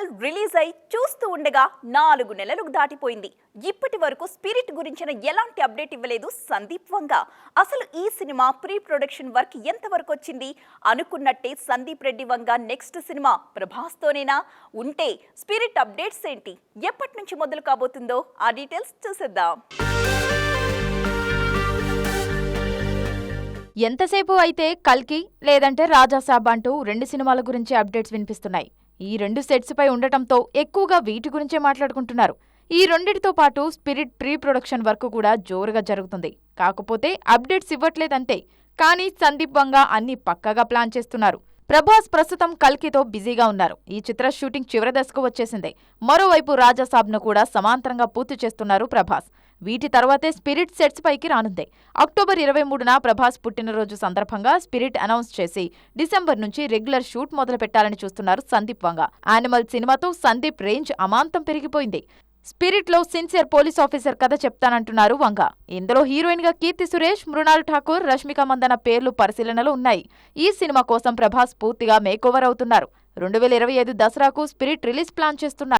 Animal release అయి చూస్తూ ఉండగా నాలుగు నెలలు దాటిపోయింది. ఇప్పటి వరకు స్పిరిట్ గురించిన ఎలాంటి అప్డేట్ ఇవ్వలేదు సందీప్ వంగ. అసలు ఈ సినిమా ప్రీ ప్రొడక్షన్ వర్క్ ఎంతవరకు వచ్చింది? అనుకున్నట్టే సందీప్ రెడ్డి వంగ నెక్స్ట్ సినిమా ప్రభాస్తోనేనా? ఉంటే స్పిరిట్ అప్డేట్స్ ఏంటి? ఎప్పటి నుంచి మొదలు కాబోతుందో ఆ డీటెయిల్స్ చూసేద్దాం. ఎంతసేపు అయితే కల్కి లేదంటే రాజాసాబ్ అంటూ రెండు సినిమాల గురించి అప్డేట్స్ వినిపిస్తున్నాయి. ఈ రెండు సెట్స్ పై ఉండటంతో ఎక్కువగా వీటి గురించే మాట్లాడుకుంటున్నారు. ఈ రెండిటితో పాటు స్పిరిట్ ప్రీ ప్రొడక్షన్ వర్క్ కూడా జోరుగా జరుగుతుంది. కాకపోతే అప్డేట్స్ ఇవ్వట్లేదంతే. కానీ సందీప్ వంగా అన్ని పక్కగా ప్లాన్ చేస్తున్నారు. ప్రభాస్ ప్రస్తుతం కల్కితో బిజీగా ఉన్నారు. ఈ చిత్ర షూటింగ్ చివరి దశకు వచ్చేసింది. మరోవైపు రాజాసాబ్ను కూడా సమాంతరంగా పూర్తి చేస్తున్నారు ప్రభాస్. వీటి తర్వాతే స్పిరిట్ సెట్స్ పైకి రానుంది. అక్టోబర్ ఇరవై మూడున ప్రభాస్ పుట్టినరోజు సందర్భంగా స్పిరిట్ అనౌన్స్ చేసి డిసెంబర్ నుంచి రెగ్యులర్ షూట్ మొదలు పెట్టాలని చూస్తున్నారు సందీప్ వంగ. యానిమల్ సినిమాతో సందీప్ రేంజ్ అమాంతం పెరిగిపోయింది. స్పిరిట్లో సిన్సియర్ పోలీస్ ఆఫీసర్ కథ చెప్తానంటున్నారు వంగ. ఇందులో హీరోయిన్గా కీర్తి సురేష్ మృణాల్ ఠాకూర్ రష్మిక మందన పేర్లు పరిశీలనలో ఉన్నాయి. ఈ సినిమా కోసం ప్రభాస్ పూర్తిగా మేకోవర్ అవుతున్నారు. రెండు వేల ఇరవై ఐదు దసరాకు స్పిరిట్ రిలీజ్ ప్లాన్ చేస్తున్నారు.